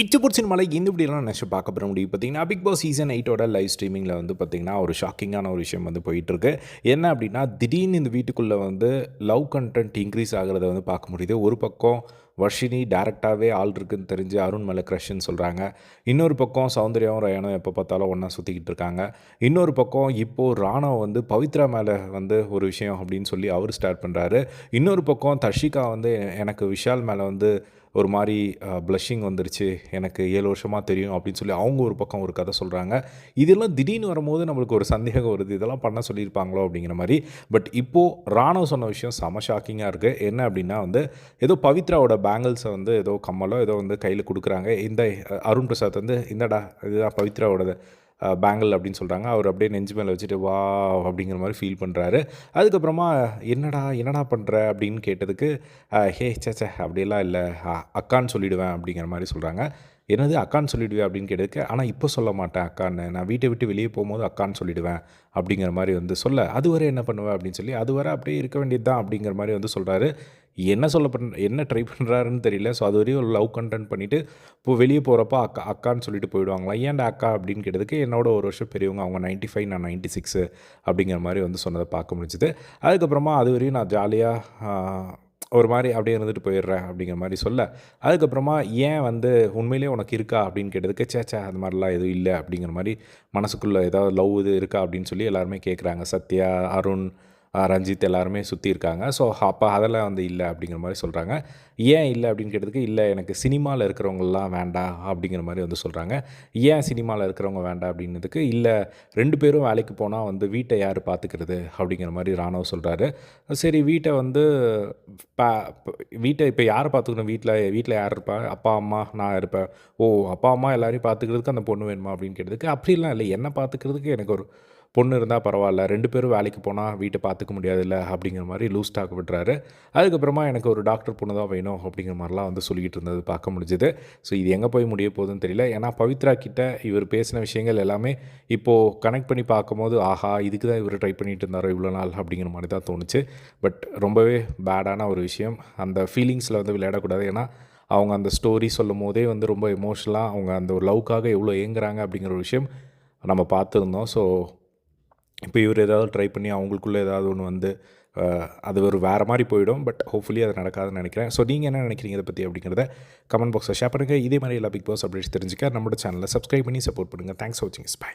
இச்சபுட்சின் மலை இந்த இப்படிலாம் நினச்சி பார்க்க போகிற முடியும். பார்த்தீங்கன்னா பிக் பாஸ் சீசன் எயிட்டோட லைவ் ஸ்ட்ரீமிங்கில் வந்து பார்த்திங்கன்னா ஒரு ஷாக்கிங்கான ஒரு விஷயம் வந்து போயிட்டுருக்கு. என்ன அப்படின்னா திடீர்னு இந்த வீட்டுக்குள்ளே வந்து லவ் கண்டென்ட் இன்க்ரீஸ் ஆகிறத வந்து பார்க்க முடியுது. ஒரு பக்கம் வர்ஷினி டேரெக்டாகவே ஆள் இருக்குன்னு தெரிஞ்சு அருண் மேலே க்ரஷ்ன்னு சொல்கிறாங்க இன்னொரு பக்கம் சௌந்தர்யாவும் ரயானும் எப்போ பார்த்தாலும் ஒன்றா சுற்றிக்கிட்டு இருக்காங்க. இன்னொரு பக்கம் இப்போது ராணவ் வந்து பவித்ரா மேலே வந்து ஒரு விஷயம் அப்படின்னு சொல்லி அவர் ஸ்டார்ட் பண்ணுறாரு இன்னொரு பக்கம் தர்ஷிகா வந்து எனக்கு விஷால் மேலே வந்து ஒரு மாதிரி ப்ளஷிங் வந்துருச்சு. எனக்கு ஏழு வருஷமாக தெரியும் அப்படின்னு சொல்லி அவங்க ஒரு பக்கம் ஒரு கதை சொல்கிறாங்க இதெல்லாம் திடீர்னு வரும்போது நம்மளுக்கு ஒரு சந்தேகம் வருது. இதெல்லாம் பண்ண சொல்லியிருப்பாங்களோ அப்படிங்கிற மாதிரி. பட் இப்போது ராணுவ சொன்ன விஷயம் செம ஷாக்கிங்காக இருக்குது என்ன அப்படின்னா வந்து ஏதோ பவித்ராவோட பேங்கிள்ஸை வந்து ஏதோ கம்மலோ ஏதோ வந்து கையில் கொடுக்குறாங்க. இந்த அருண் பிரசாத் வந்து இந்தடா இதுதான் பவித்ராவோடது பேங்கிள் அப்படின்னு சொல்கிறாங்க அவர் அப்படியே நெஞ்சு மேலே வச்சுட்டு வா அப்படிங்கிற மாதிரி ஃபீல் பண்ணுறாரு அதுக்கப்புறமா என்னடா என்னடா பண்ணுற அப்படின்னு கேட்டதுக்கு ஹே சேச்சே அப்படியெல்லாம் இல்லை. அக்கான்னு சொல்லிவிடுவேன் அப்படிங்கிற மாதிரி சொல்கிறாங்க என்னது அக்கான்னு சொல்லிடுவேன் அப்படின்னு கேட்டதுக்கு ஆனால் இப்போ சொல்ல மாட்டேன் அக்கான்னு. நான் வீட்டை விட்டு வெளியே போகும்போது அக்கான்னு சொல்லிடுவேன் அப்படிங்கிற மாதிரி வந்து சொல்ல. அதுவரை என்ன பண்ணுவேன் அப்படின்னு சொல்லி அதுவரை அப்படியே இருக்க வேண்டியது தான் அப்படிங்கிற மாதிரி வந்து சொல்கிறாரு என்ன சொல்ல பண் என்ன ட்ரை பண்ணுறாருன்னு தெரியல. ஸோ அது வரையும் லவ் கண்டென்ட் பண்ணிவிட்டு இப்போ வெளியே போகிறப்ப அக்கா அக்கான்னு சொல்லிட்டு போயிடுவாங்களா? ஏன்டா அக்கா? அப்படின்னு கேட்டதுக்கு என்னோட ஒரு வருஷம் பெரியவங்க அவங்க 95 ஃபைவ் நான் நைன்ட்டி சிக்ஸு அப்படிங்கிற மாதிரி வந்து சொன்னதை பார்க்க முடிஞ்சுது. அதுக்கப்புறமா அது வரையும் நான் ஜாலியாக ஒரு மாதிரி அப்படியே இருந்துட்டு போயிடுறேன் அப்படிங்கிற மாதிரி சொல்ல. அதுக்கப்புறமா ஏன் வந்து உண்மையிலேயே உனக்கு இருக்கா அப்படின்னு கேட்டதுக்கு சேச்சா அது மாதிரிலாம் எதுவும் இல்லை அப்படிங்கிற மாதிரி மனசுக்குள்ளே ஏதாவது லவ் இது இருக்கா அப்படின்னு சொல்லி எல்லாருமே கேட்குறாங்க சத்யா அருண் ரஞ்சித் எல்லாருமே சுற்றி இருக்காங்க. ஸோ அப்போ அதெல்லாம் வந்து இல்லை அப்படிங்கிற மாதிரி சொல்கிறாங்க ஏன் இல்லை அப்படின்னு கேட்டதுக்கு இல்லை எனக்கு சினிமாவில் இருக்கிறவங்கலாம் வேண்டாம் அப்படிங்கிற மாதிரி வந்து சொல்கிறாங்க ஏன் சினிமாவில் இருக்கிறவங்க வேண்டாம் அப்படின்னதுக்கு இல்லை ரெண்டு பேரும் வேலைக்கு போனால் வந்து வீட்டை யார் பார்த்துக்கிறது அப்படிங்கிற மாதிரி ராணுவ சொல்கிறாரு சரி வீட்டை வந்து பா வீட்டை இப்போ யார் பார்த்துக்கணும் வீட்டில் வீட்டில் யார் இருப்பா? அப்பா அம்மா நான் இருப்பேன். ஓ அப்பா அம்மா எல்லாரையும் பார்த்துக்கிறதுக்கு அந்த பொண்ணு வேணுமா அப்படின்னு கேட்டதுக்கு அப்படிலாம் இல்லை. என்னை பார்த்துக்கிறதுக்கு எனக்கு ஒரு பொண்ணு இருந்தால் பரவாயில்ல ரெண்டு பேரும் வேலைக்கு போனால் வீட்டை பார்த்துக்க முடியாதுல்ல அப்படிங்கிற மாதிரி லூஸ் டாக் விட்டுறாரு. அதுக்கப்புறமா எனக்கு ஒரு டாக்டர் பொண்ணு தான் வேணும் அப்படிங்கிற மாதிரிலாம் வந்து சொல்லிக்கிட்டு இருந்தது பார்க்க முடிஞ்சுது. ஸோ இது எங்கே போய் முடிய போகுதுன்னு தெரியல. ஏன்னா பவித்ரா கிட்ட இவர் பேசின விஷயங்கள் எல்லாமே இப்போது கனெக்ட் பண்ணி பார்க்கும்போது ஆஹா இதுக்கு தான் இவர் ட்ரை பண்ணிட்டு இருந்தாரோ இவ்வளோ நாள் அப்படிங்கிற மாதிரி தான் தோணுச்சு. பட் ரொம்பவே பேடான ஒரு விஷயம். அந்த ஃபீலிங்ஸில் வந்து விளையாடக்கூடாது. ஏன்னா அவங்க அந்த ஸ்டோரி சொல்லும் போதே வந்து ரொம்ப எமோஷனலாக அவங்க அந்த ஒரு லவ்க்காக எவ்வளோ ஏங்குறாங்க அப்படிங்கிற ஒரு விஷயம் நம்ம பார்த்துருந்தோம். ஸோ இப்போ இவர் ஏதாவது ட்ரை பண்ணி அவங்களுக்குள்ளே ஏதாவது ஒன்று வந்து அது ஒரு வேறு மாதிரி போயிடும். பட் ஹோப்ஃபுல்லி அது நடக்காதுன்னு நினைக்கிறேன். ஸோ நீங்கள் என்ன நினைக்கிறீங்க இதை பற்றி அப்படிங்கிறத கமெண்ட் பாக்ஸில் ஷேர் பண்ணுங்கள் இதே மாதிரி எல்லா பிக் பாஸ் அப்டேட்ஸ் தெரிஞ்சுக்க நம்மளோட சேனலை சப்ஸ்கிரைப் பண்ணி சப்போர்ட் பண்ணுங்கள் தேங்க்ஸ் ஃபார் வாட்சிங் ஸ்பை